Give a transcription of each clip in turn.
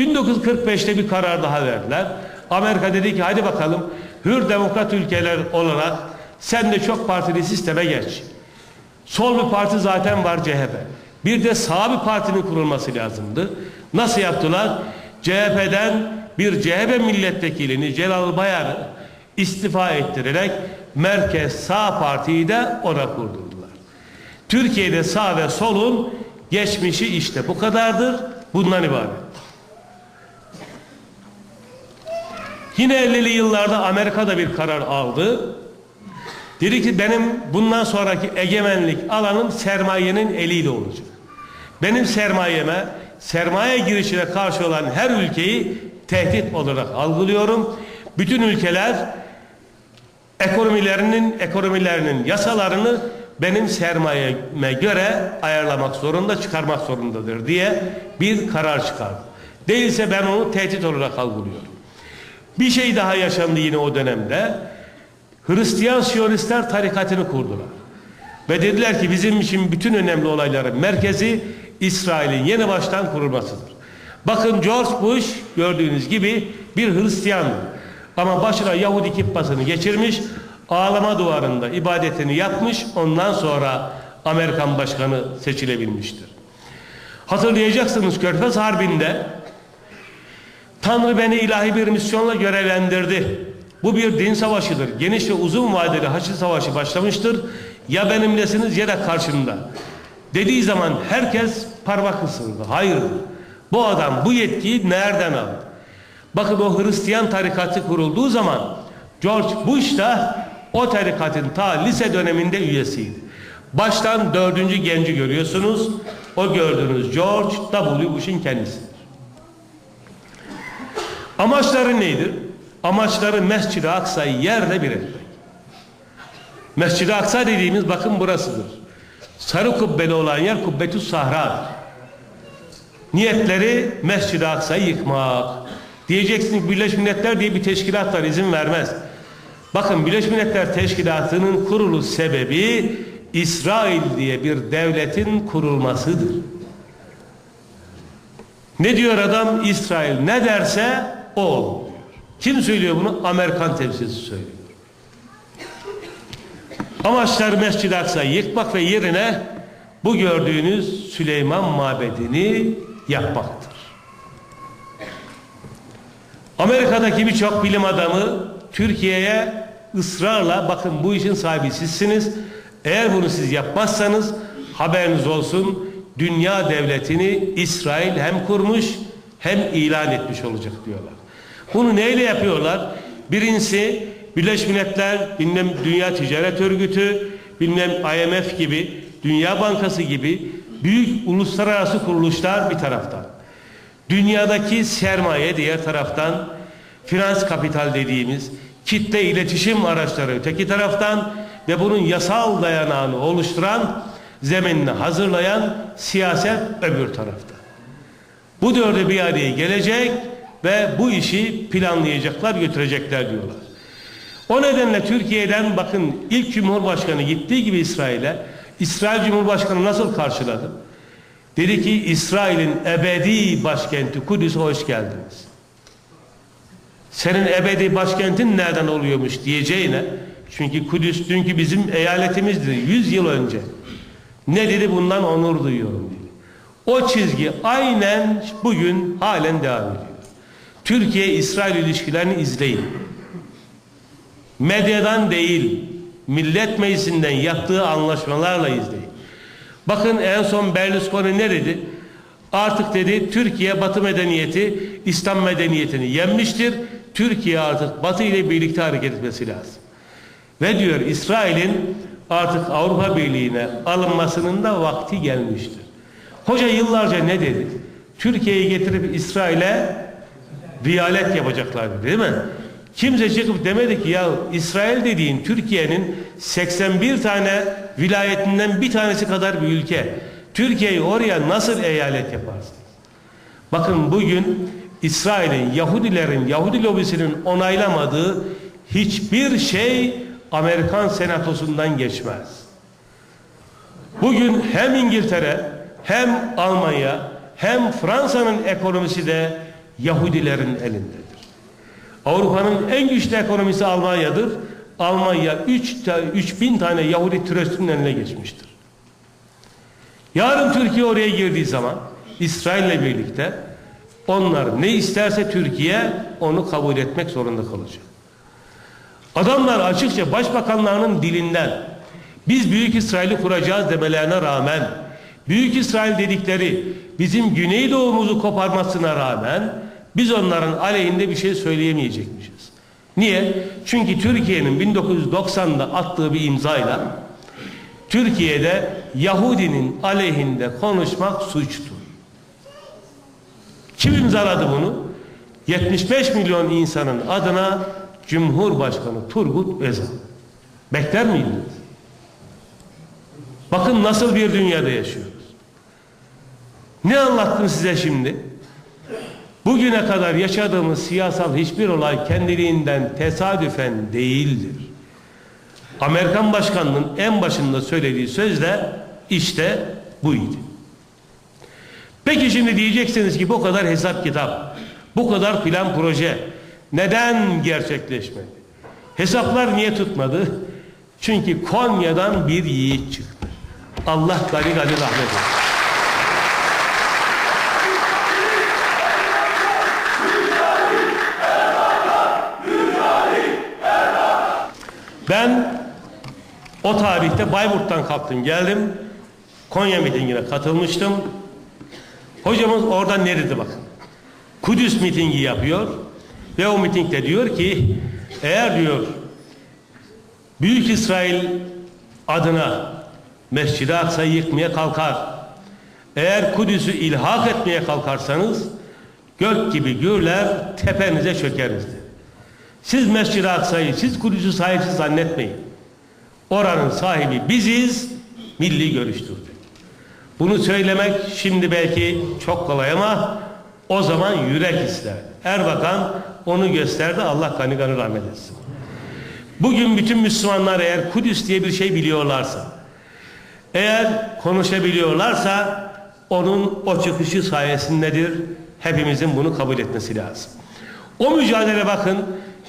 1945'te bir karar daha verdiler. Amerika dedi ki hadi bakalım hür demokrat ülkeler olarak sen de çok partili sisteme geç. Sol bir parti zaten var CHP. Bir de sağ bir partinin kurulması lazımdı. Nasıl yaptılar? CHP'den bir CHP milletvekilini Celal Bayar'ı istifa ettirerek merkez sağ partiyi de ona kurdurdular. Türkiye'de sağ ve solun geçmişi işte bu kadardır. Bundan ibaret. Yine 50'li yıllarda Amerika'da bir karar aldı. Dedi ki benim bundan sonraki egemenlik alanım sermayenin eliyle olacak. Benim sermayeme, sermaye girişine karşı olan her ülkeyi tehdit olarak algılıyorum. Bütün ülkeler ekonomilerinin ekonomilerinin yasalarını benim sermayeme göre ayarlamak zorunda, çıkarmak zorundadır diye bir karar çıkardı. Değilse ben onu tehdit olarak algılıyorum. Bir şey daha yaşandı yine o dönemde. Hristiyan Siyonistler tarikatını kurdular. Ve dediler ki bizim için bütün önemli olayların merkezi İsrail'in yeni baştan kurulmasıdır. Bakın George Bush gördüğünüz gibi bir Hristiyandı. Ama başına Yahudi kippasını geçirmiş, ağlama duvarında ibadetini yapmış, ondan sonra Amerikan başkanı seçilebilmiştir. Hatırlayacaksınız Körfez Harbi'nde Tanrı beni ilahi bir misyonla görevlendirdi. Bu bir din savaşıdır. Geniş ve uzun vadeli Haçlı Savaşı başlamıştır. Ya benimlesiniz ya da karşımda. Dediği zaman herkes parmak ısırdı. Hayır. Bu adam bu yetkiyi nereden aldı? Bakın o Hristiyan tarikatı kurulduğu zaman George Bush da o tarikatın ta lise döneminde üyesiydi. Baştan dördüncü genci görüyorsunuz. O gördüğünüz George W. Bush'un kendisidir. Amaçları neydi? Amaçları Mescid-i Aksa'yı yerle bir etmek. Mescid-i Aksa dediğimiz bakın burasıdır. Sarı kubbeli olan yer Kubbetü Sahra. Niyetleri Mescid-i Aksa'yı yıkmak. Diyeceksiniz Birleşmiş Milletler diye bir teşkilat var izin vermez. Bakın Birleşmiş Milletler Teşkilatı'nın kuruluş sebebi İsrail diye bir devletin kurulmasıdır. Ne diyor adam? İsrail ne derse o olur diyor. Kim söylüyor bunu? Amerikan temsilcisi söylüyor. Amaçlar Mescid-i Aksa'yı yıkmak ve yerine bu gördüğünüz Süleyman Mabedi'ni yapmaktır. Amerika'daki birçok bilim adamı Türkiye'ye ısrarla bakın bu işin sahibi sizsiniz. Eğer bunu siz yapmazsanız haberiniz olsun dünya devletini İsrail hem kurmuş hem ilan etmiş olacak diyorlar. Bunu neyle yapıyorlar? Birincisi Birleşmiş Milletler, bilmem Dünya Ticaret Örgütü, bilmem IMF gibi, Dünya Bankası gibi büyük uluslararası kuruluşlar bir taraftan. Dünyadaki sermaye diğer taraftan, finans kapital dediğimiz kitle iletişim araçları öteki taraftan ve bunun yasal dayanağını oluşturan, zeminini hazırlayan siyaset öbür tarafta. Bu dördü bir araya gelecek ve bu işi planlayacaklar, götürecekler diyorlar. O nedenle Türkiye'den bakın ilk Cumhurbaşkanı gittiği gibi İsrail'e, İsrail Cumhurbaşkanı nasıl karşıladı? Dedi ki İsrail'in ebedi başkenti Kudüs'e hoş geldiniz. Senin ebedi başkentin nereden oluyormuş diyeceğine, çünkü Kudüs dünkü bizim eyaletimizdi 100 yıl önce. Ne dedi bundan onur duyuyorum dedi. O çizgi aynen bugün halen devam ediyor. Türkiye-İsrail ilişkilerini izleyin. Medyadan değil, Millet Meclisi'nden yaptığı anlaşmalarla izleyin. Bakın en son Berlusconi ne dedi? Artık dedi Türkiye Batı medeniyeti İslam medeniyetini yenmiştir. Türkiye artık Batı ile birlikte hareket etmesi lazım. Ve diyor İsrail'in artık Avrupa Birliği'ne alınmasının da vakti gelmiştir. Hoca yıllarca ne dedi? Türkiye'yi getirip İsrail'e viyalet yapacaklar değil mi? Kimse çıkıp demedi ki ya İsrail dediğin Türkiye'nin 81 tane vilayetinden bir tanesi kadar bir ülke. Türkiye'yi oraya nasıl eyalet yaparsın? Bakın bugün İsrail'in, Yahudilerin, Yahudi lobisinin onaylamadığı hiçbir şey Amerikan senatosundan geçmez. Bugün hem İngiltere hem Almanya hem Fransa'nın ekonomisi de Yahudilerin elindedir. Avrupa'nın en güçlü ekonomisi Almanya'dır. Almanya 3 3000 tane Yahudi teröristinin eline geçmiştir. Yarın Türkiye oraya girdiği zaman İsrail'le birlikte onlar ne isterse Türkiye onu kabul etmek zorunda kalacak. Adamlar açıkça başbakanlarının dilinden biz Büyük İsrail'i kuracağız demelerine rağmen Büyük İsrail dedikleri bizim Güneydoğumuzu koparmasına rağmen biz onların aleyhinde bir şey söyleyemeyecekmişiz. Niye? Çünkü Türkiye'nin 1990'da attığı bir imzayla Türkiye'de Yahudinin aleyhinde konuşmak suçtur. Kim imzaladı bunu? 75 milyon insanın adına Cumhurbaşkanı Turgut Özal. Bekler miydiniz? Bakın nasıl bir dünyada yaşıyoruz. Ne anlattım size şimdi? Bugüne kadar yaşadığımız siyasal hiçbir olay kendiliğinden tesadüfen değildir. Amerikan başkanının en başında söylediği söz de işte buydu. Peki şimdi diyeceksiniz ki bu kadar hesap kitap, bu kadar plan proje neden gerçekleşmedi? Hesaplar niye tutmadı? Çünkü Konya'dan bir yiğit çıktı. Allah gani gani rahmet eylesin. Ben o tarihte Bayburt'tan kalktım geldim. Konya mitingine katılmıştım. Hocamız orada ne dedi bakın. Kudüs mitingi yapıyor ve o mitingde diyor ki eğer diyor Büyük İsrail adına Mescid-i yıkmaya kalkar. Eğer Kudüs'ü ilhak etmeye kalkarsanız gök gibi gürler tepenize çökeriz. Siz Mescid-i Aksa'yı, siz Kudüs'ü sahipsiz zannetmeyin. Oranın sahibi biziz, milli görüştür. Bunu söylemek şimdi belki çok kolay ama o zaman yürek ister. Erbakan onu gösterdi. Allah gani gani rahmet etsin. Bugün bütün Müslümanlar eğer Kudüs diye bir şey biliyorlarsa, eğer konuşabiliyorlarsa onun o çıkışı sayesindedir. Hepimizin bunu kabul etmesi lazım. O mücadele bakın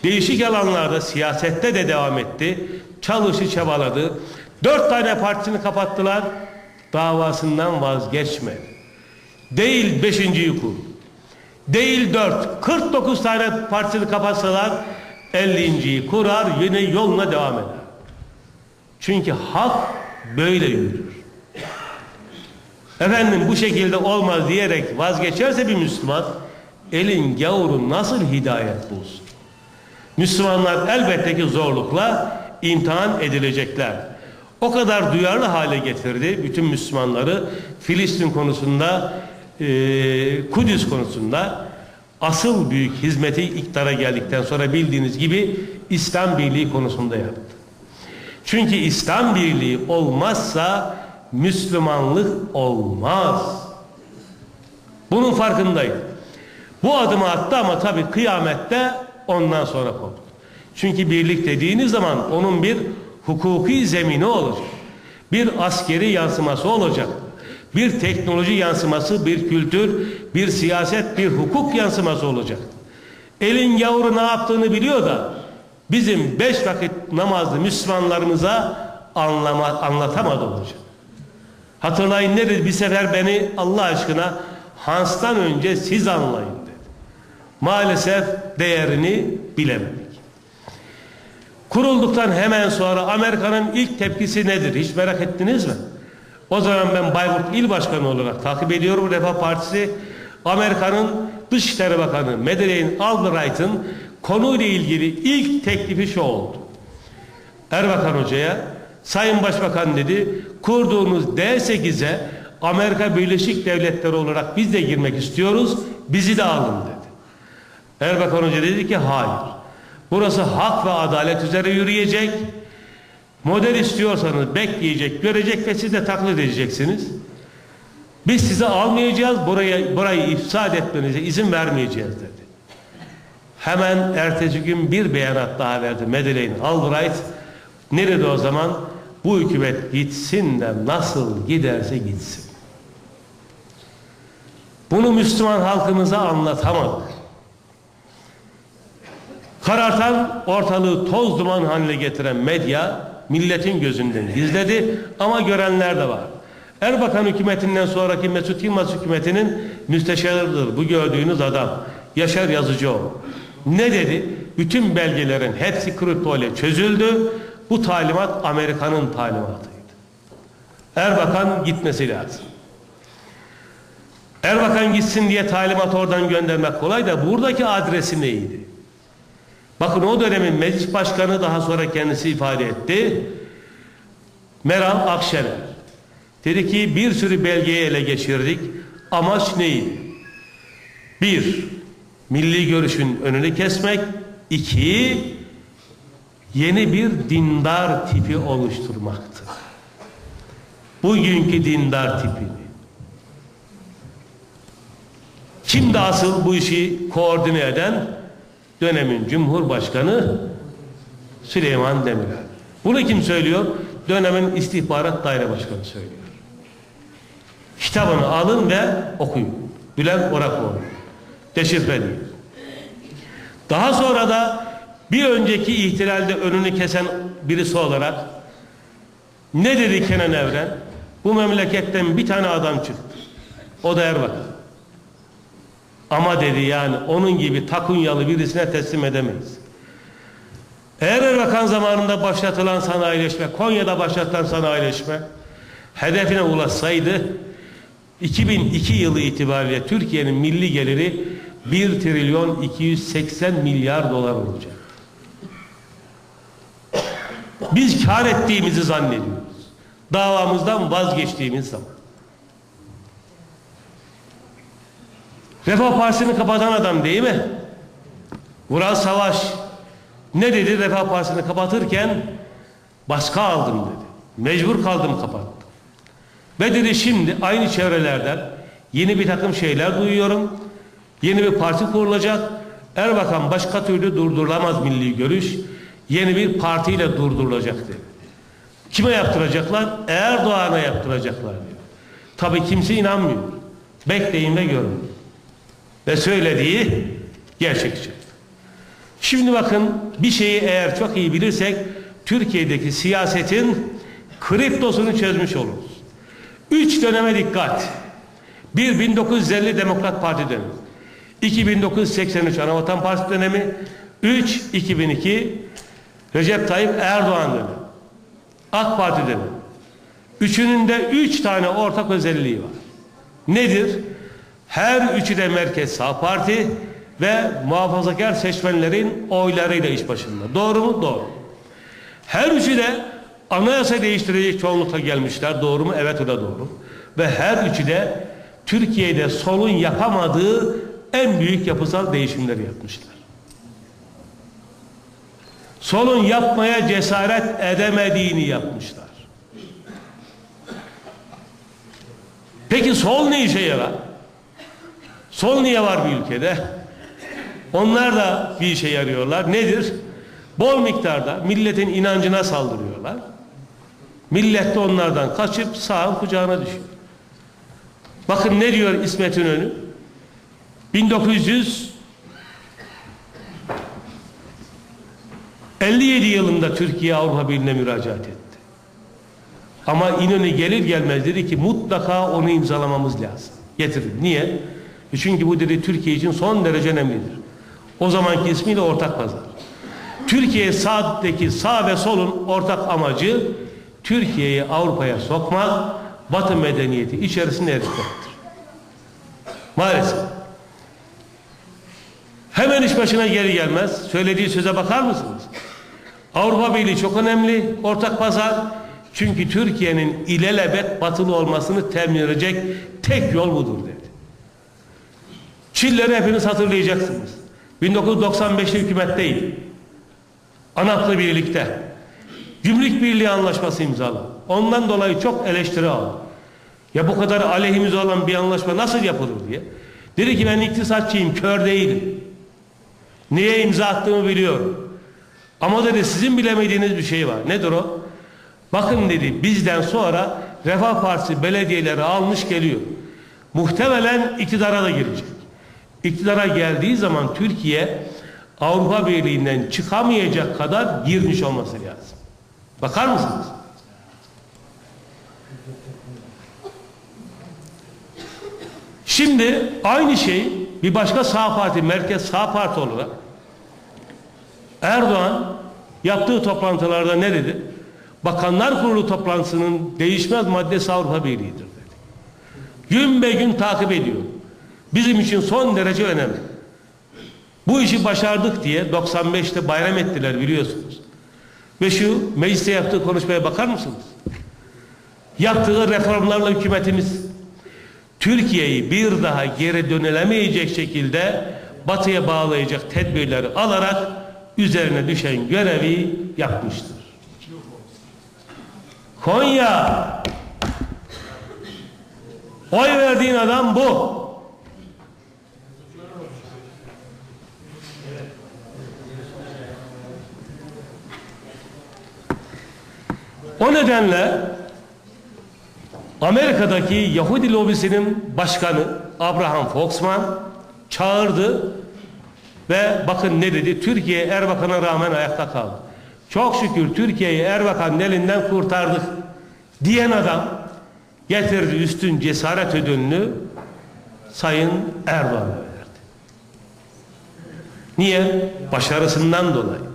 değişik alanlarda siyasette de devam etti. Çalışı çabaladı. Dört tane partisini kapattılar. Davasından vazgeçmedi. Değil beşinciyi kur. Değil dört. 49 tane partisini kapatsalar 50.yi kurar yine yoluna devam eder. Çünkü hak böyle yürür. Efendim bu şekilde olmaz diyerek vazgeçerse bir Müslüman elin gavuru nasıl hidayet bulsun? Müslümanlar elbette ki zorlukla imtihan edilecekler. O kadar duyarlı hale getirdi bütün Müslümanları Filistin konusunda, e, Kudüs konusunda asıl büyük hizmeti iktidara geldikten sonra bildiğiniz gibi İslam Birliği konusunda yaptı. Çünkü İslam Birliği olmazsa Müslümanlık olmaz. Bunun farkındayım. Bu adımı attı ama tabii kıyamette ondan sonra koptu. Çünkü birlik dediğiniz zaman onun bir hukuki zemini olacak. Bir askeri yansıması olacak. Bir teknoloji yansıması, bir kültür, bir siyaset, bir hukuk yansıması olacak. Elin yavru ne yaptığını biliyor da bizim beş vakit namazlı Müslümanlarımıza anlama, anlatamadı olacak. Hatırlayın ne dedi bir sefer beni Allah aşkına Hans'tan önce siz anlayın. Maalesef değerini bilemedik. Kurulduktan hemen sonra Amerika'nın ilk tepkisi nedir? Hiç merak ettiniz mi? O zaman ben Bayburt İl Başkanı olarak takip ediyorum Refah Partisi. Amerika'nın Dışişleri Bakanı Madeleine Albright'ın konuyla ilgili ilk teklifi şu oldu. Erbakan Hoca'ya Sayın Başbakan dedi kurduğunuz D8'e Amerika Birleşik Devletleri olarak biz de girmek istiyoruz bizi de alın dedi. Erbakan Hoca dedi ki hayır. Burası hak ve adalet üzere yürüyecek. Model istiyorsanız bekleyecek, görecek ve siz de taklit edeceksiniz. Biz size almayacağız, buraya, burayı ifsad etmenize izin vermeyeceğiz dedi. Hemen ertesi gün bir beyanat daha verdi Madeleine Albright. Nerede o zaman? Bu hükümet gitsin de nasıl giderse gitsin. Bunu Müslüman halkımıza anlatamadık. Karartan ortalığı toz duman haline getiren medya milletin gözünden gizledi ama görenler de var. Erbakan hükümetinden sonraki Mesut Yılmaz hükümetinin müsteşarıdır bu gördüğünüz adam. Yaşar Yazıcıoğlu. Ne dedi? Bütün belgelerin hepsi kripto ile çözüldü. Bu talimat Amerika'nın talimatıydı. Erbakan gitmesi lazım. Erbakan gitsin diye talimat oradan göndermek kolay da buradaki adresi neydi? Bakın o dönemin meclis başkanı daha sonra kendisi ifade etti. Meral Akşener. Dedi ki bir sürü belgeyi ele geçirdik. Amaç neydi? Bir, milli görüşün önünü kesmek. İki, yeni bir dindar tipi oluşturmaktı. Bugünkü dindar tipini. Kimdi asıl bu işi koordine eden? Dönemin Cumhurbaşkanı Süleyman Demirel. Bunu kim söylüyor? Dönemin İstihbarat Daire Başkanı söylüyor. Kitabını alın ve okuyun. Bülent Orakoğlu. Deşifre değil. Daha sonra da bir önceki ihtilalde önünü kesen birisi olarak ne dedi Kenan Evren? Bu memleketten bir tane adam çıktı. O da Erbakan. Ama dedi yani onun gibi takunyalı birisine teslim edemeyiz. Eğer Erbakan zamanında başlatılan sanayileşme, Konya'da başlatılan sanayileşme hedefine ulaşsaydı 2002 yılı itibariyle Türkiye'nin milli geliri 1 trilyon 280 milyar dolar olacak. Biz kar ettiğimizi zannediyoruz. Davamızdan vazgeçtiğimiz zaman. Refah Partisi'ni kapatan adam değil mi? Vural Savaş ne dedi Refah Partisi'ni kapatırken baskı aldım dedi. Mecbur kaldım kapattım. Ve dedi şimdi aynı çevrelerden yeni bir takım şeyler duyuyorum. Yeni bir parti kurulacak. Erbakan başka türlü durdurulamaz milli görüş. Yeni bir partiyle durdurulacak dedi. Kime yaptıracaklar? Erdoğan'a yaptıracaklar diyor. Tabii kimse inanmıyor. Bekleyin ve görün. Ve söylediği gerçekçi. Şimdi bakın bir şeyi eğer çok iyi bilirsek Türkiye'deki siyasetin kriptosunu çözmüş oluruz. Üç döneme dikkat. Bir 1950 Demokrat Parti dönemi. 2 1983 Anavatan Partisi dönemi. 3 2002 Recep Tayyip Erdoğan dönemi. AK Parti dönemi. Üçünün de üç tane ortak özelliği var. Nedir? Her üçü de merkez sağ parti ve muhafazakar seçmenlerin oylarıyla iş başında. Doğru mu? Doğru. Her üçü de anayasa değiştirecek çoğunlukla gelmişler. Doğru mu? Evet o da doğru. Ve her üçü de Türkiye'de solun yapamadığı en büyük yapısal değişimleri yapmışlar. Solun yapmaya cesaret edemediğini yapmışlar. Peki sol ne işe yarar? Sol niye var bir ülkede? Onlar da bir işe yarıyorlar. Nedir? Bol miktarda milletin inancına saldırıyorlar. Millet de onlardan kaçıp sağın kucağına düşüyor. Bakın ne diyor İsmet İnönü? 1957 yılında Türkiye Avrupa Birliği'ne müracaat etti. Ama İnönü gelir gelmez dedi ki mutlaka onu imzalamamız lazım. Getirin. Niye? Çünkü bu dedi Türkiye için son derece önemlidir. O zamanki ismiyle ortak pazar. Türkiye sağdaki sağ ve solun ortak amacı Türkiye'yi Avrupa'ya sokmak, Batı medeniyeti içerisinde eritmektir. Maalesef. Hemen iş başına geri gelmez. Söylediği söze bakar mısınız? Avrupa Birliği çok önemli. Ortak pazar. Çünkü Türkiye'nin ilelebet batılı olmasını temin edecek tek yol budur dedi. Çilleri hepiniz hatırlayacaksınız. 1995'te hükümetteydi. ANAP'la birlikte. Gümrük Birliği Anlaşması imzaladı. Ondan dolayı çok eleştiri aldı. Ya bu kadar aleyhimize olan bir anlaşma nasıl yapılır diye. Dedi ki ben iktisatçıyım, kör değilim. Niye imza attığımı biliyorum. Ama dedi sizin bilemediğiniz bir şey var. Nedir o? Bakın dedi bizden sonra Refah Partisi belediyeleri almış geliyor. Muhtemelen iktidara da girecek. İktidara geldiği zaman Türkiye Avrupa Birliği'nden çıkamayacak kadar girmiş olması lazım. Bakar mısınız? Şimdi aynı şey bir başka sağ parti, merkez sağ parti olarak Erdoğan yaptığı toplantılarda ne dedi? Bakanlar Kurulu toplantısının değişmez maddesi Avrupa Birliği'dir dedi. Gün be gün takip ediyor. Bizim için son derece önemli. Bu işi başardık diye 95'te bayram ettiler biliyorsunuz. Ve şu mecliste yaptığı konuşmaya bakar mısınız? Yaptığı reformlarla hükümetimiz Türkiye'yi bir daha geri dönülemeyecek şekilde batıya bağlayacak tedbirleri alarak üzerine düşen görevi yapmıştır. Konya oy verdiğin adam bu. O nedenle Amerika'daki Yahudi lobisinin başkanı Abraham Foxman çağırdı ve bakın ne dedi? Türkiye Erbakan'a rağmen ayakta kaldı. Çok şükür Türkiye'yi Erbakan'ın elinden kurtardık diyen adam getirdi üstün cesaret ödülünü Sayın Erdoğan'a verdi. Niye? Başarısından dolayı.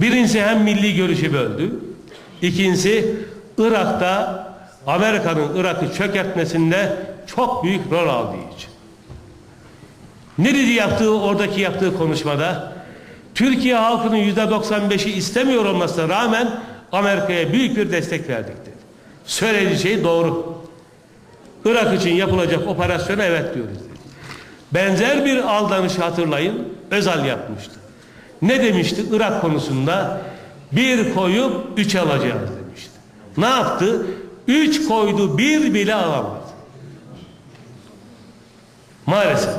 Birincisi hem milli görüşü böldü. İkincisi Irak'ta Amerika'nın Irak'ı çökertmesinde çok büyük rol aldığı için. Ne dedi yaptığı oradaki yaptığı konuşmada? Türkiye halkının yüzde 95'i istemiyor olmasına rağmen Amerika'ya büyük bir destek verdik dedi. Söylediği şey doğru. Irak için yapılacak operasyona evet diyoruz dedi. Benzer bir aldanışı hatırlayın. Özal yapmıştı. Ne demişti Irak konusunda? Bir koyup üç alacağız demişti. Ne yaptı? Üç koydu bir bile alamadı. Maalesef.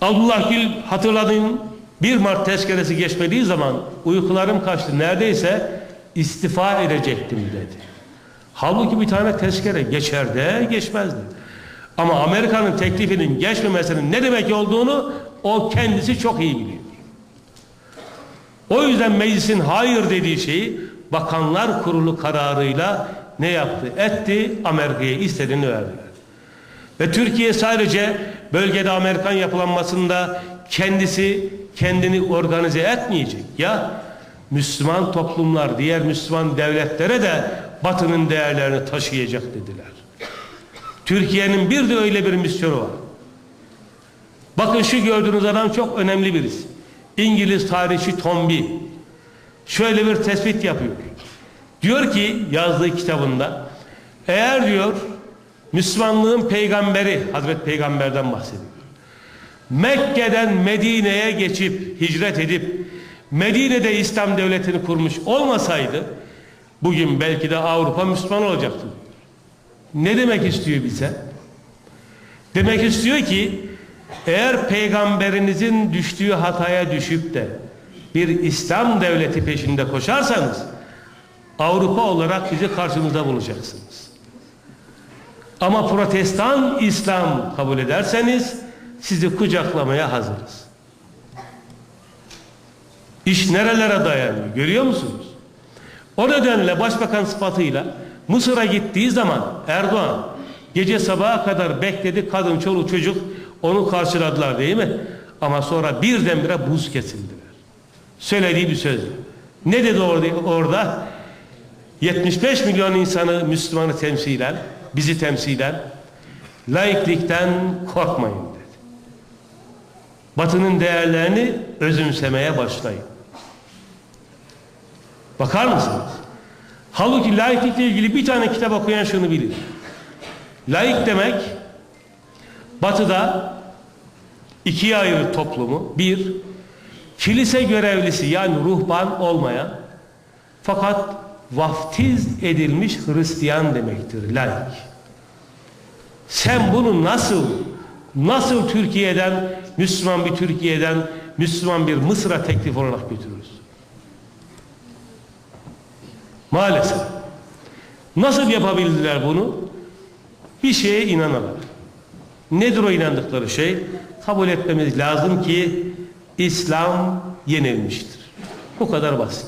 Abdullah Gül hatırladığım 1 Mart tezkeresi geçmediği zaman uykularım kaçtı. Neredeyse istifa edecektim dedi. Halbuki bir tane tezkere geçer de geçmezdi. Ama Amerika'nın teklifinin geçmemesinin ne demek olduğunu o kendisi çok iyi biliyor. O yüzden meclisin hayır dediği şeyi bakanlar kurulu kararıyla ne yaptı? Etti Amerika'ya istediğini verdiler. Ve Türkiye sadece bölgede Amerikan yapılanmasında kendisi kendini organize etmeyecek. Ya Müslüman toplumlar, diğer Müslüman devletlere de batının değerlerini taşıyacak dediler. Türkiye'nin bir de öyle bir misyonu var. Bakın şu gördüğünüz adam çok önemli birisi. İngiliz tarihçi Tomby. Şöyle bir tespit yapıyor. Diyor ki yazdığı kitabında eğer diyor Müslümanlığın peygamberi Hazreti Peygamber'den bahsediyor. Mekke'den Medine'ye geçip hicret edip Medine'de İslam devletini kurmuş olmasaydı bugün belki de Avrupa Müslüman olacaktı. Ne demek istiyor bize? Demek istiyor ki eğer peygamberinizin düştüğü hataya düşüp de bir İslam devleti peşinde koşarsanız Avrupa olarak bizi karşınızda bulacaksınız. Ama protestan İslam kabul ederseniz sizi kucaklamaya hazırız. İş nerelere dayanıyor görüyor musunuz? O nedenle başbakan sıfatıyla Mısır'a gittiği zaman Erdoğan gece sabaha kadar bekledi kadın çoluk çocuk onu karşıladılar değil mi? Ama sonra birdenbire buz kesildiler. Söylediği bir söz. Ne dedi orada? orada? 75 milyon insanı Müslümanı temsilen, bizi temsilen laiklikten korkmayın dedi. Batının değerlerini özümsemeye başlayın. Bakar mısınız? Halbuki laiklikle ilgili bir tane kitap okuyan şunu bilir. Laik demek batıda ikiye ayırır toplumu. Bir, kilise görevlisi yani ruhban olmayan fakat vaftiz edilmiş Hristiyan demektir laik. Sen bunu nasıl nasıl Türkiye'den Müslüman bir Türkiye'den Müslüman bir Mısır'a teklif olarak götürürsün? Maalesef. Nasıl yapabildiler bunu? Bir şeye inanarak. Nedir o inandıkları şey? Kabul etmemiz lazım ki İslam yenilmiştir. Bu kadar basit.